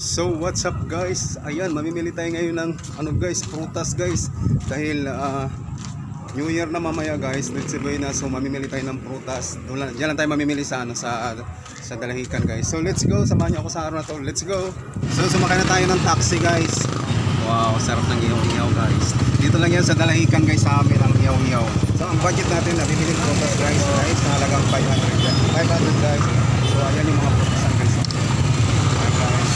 So what's up guys? Ayan, mamimili tayo ngayon ng ano guys, prutas guys. Dahil ah, New Year na mamaya guys, let's say na so mamimili tayo ng prutas. Doon lang, tayo mamimili sa ano sa sa Dalahican guys. So let's go, samahan niyo ako sa araw na to. Let's go. So sumakay na tayo ng taxi guys. Wow, sarap ng iyaw-iyaw guys. Dito lang yan sa Dalahican guys sa amin ang iyaw-iyaw. So ang budget natin na bibili ng prutas guys, guys, na halagang 500 yan. 500 guys. So ayan yung mga guys.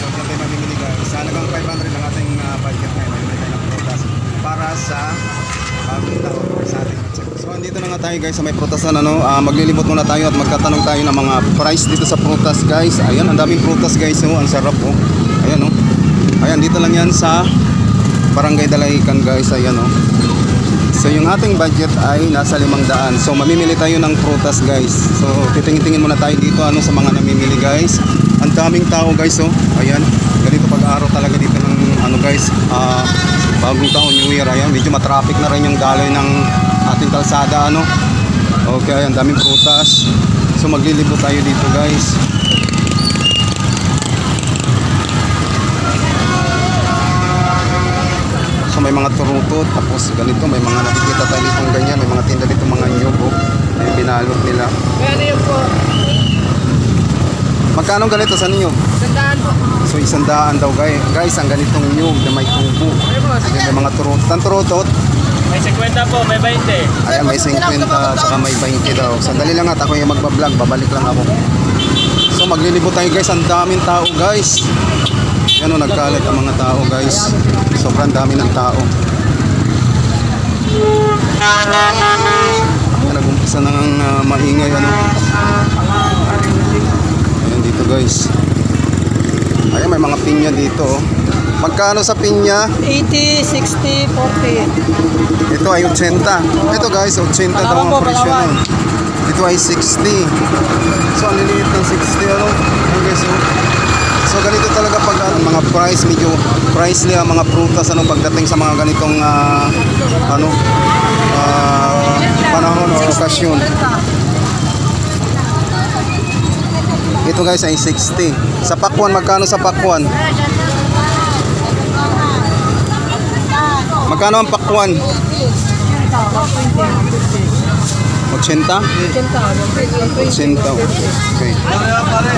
So dyan tayo mamimili guys. Sa halagang 500 ang ating ah, budget ngayon. Mamimili tayo ng prutas para sa bagong taon or sa ating budget. So andito na nga tayo guys sa may prutasan ano. Ah, maglilibot muna tayo at magtatanong tayo ng mga price dito sa prutas guys. Ayan, ang daming prutas guys. Oh, ang sarap oh. Ayan oh. Ayan, dito lang yan sa Barangay Dalahican guys. Ayan oh. So yung ating budget ay nasa 500. So mamimili tayo ng prutas guys. So titingin-tingin muna tayo dito ano sa mga namimili guys. Daming tao guys oh. Ayan. Ganito pag-araw talaga dito ng ano guys. Ah bagong taon New Year ayan. Medyo matraffic na rin yung daloy ng ating kalsada ano. Okay, ang daming prutas. So maglilibot tayo dito guys. So may mga turutot, tapos ganito, may mga nakikita tayo ditong ganyan, may mga tinda dito mga nyugo, may binalot nila. Yun po? Magkano ganito sa ninyo? Sandaan po. So isandaan daw guys, guys ang ganitong nyug na may tubo. May mga turutot. Ang turutot, May 50 po, may 20. ayan may 50 saka may 20 daw. Sandali lang at ako yung magbablog, babalik lang ako. So maglilibot tayo guys, ang daming tao guys. Yan o, nagkalat ang mga tao guys. Sobrang dami ng tao. Nag-umpisa na ng ah, maingay ano. Guys. Ayan, may mga pinya dito. oh. Magkano sa pinya? 80, 60, 40. Ito ay 80. Ito guys, 80 daw ang presyo nun. Ito ay 60. So, ang liliit ng 60 ano? Guys, oh. So, ganito talaga pag ano, mga price, medyo pricely ang mga prutas ano pagdating sa mga ganitong ah, ano ah, panahon o okasyon. Ito guys ay 60. Sa pakwan, magkano sa pakwan? Magkano ang pakwan? 80? 80, okay.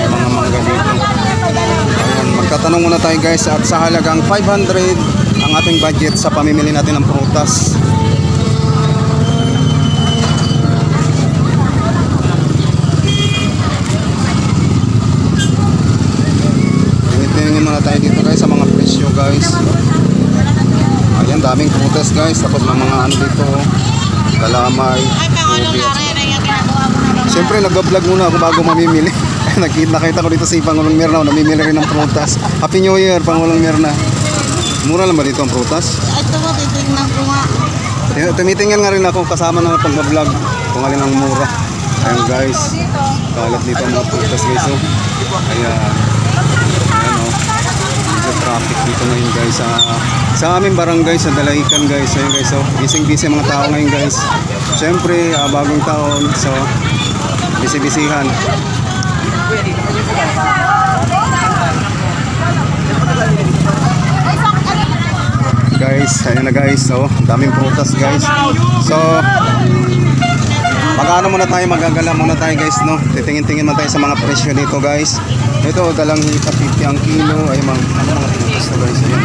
Mga mangga dito. Ayan, magtatanong muna tayo guys at sa halagang 500 ang ating budget sa pamimili natin ng prutas. Muna tayo dito guys sa mga presyo guys. Ayan, daming prutas guys. Tapos may mga ano dito, oh. kalamay. Siyempre, nag-vlog muna ako bago mamimili. Nakita ko dito si Pangulong Mirna, namimili rin ng prutas. Happy New Year, Pangulong Mirna. Mura lang ba dito ang prutas? Ito po, titignan ko nga. Tumitingin nga rin ako kasama ng pag-vlog kung alin ang mura. Ayan guys, kalat dito ang mga prutas guys. Oh. Ayan. Ayan oh. Medyo traffic dito ngayon guys. Sa, sa aming barangay, sa Dalahican guys. Ayan guys, oh. Busy-busy mga tao ngayon guys. Siyempre, ah, bagong taon. So, busy-busyhan. Guys, ayan na guys. So, daming prutas guys. So, Magkano muna tayo, magagala muna tayo guys, no? Titingin-tingin muna tayo sa mga presyo dito guys. Ito, dalang hita 50 ang kilo. Ay, mga, ano mga to guys? Ayan.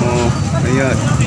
Oh, ayan.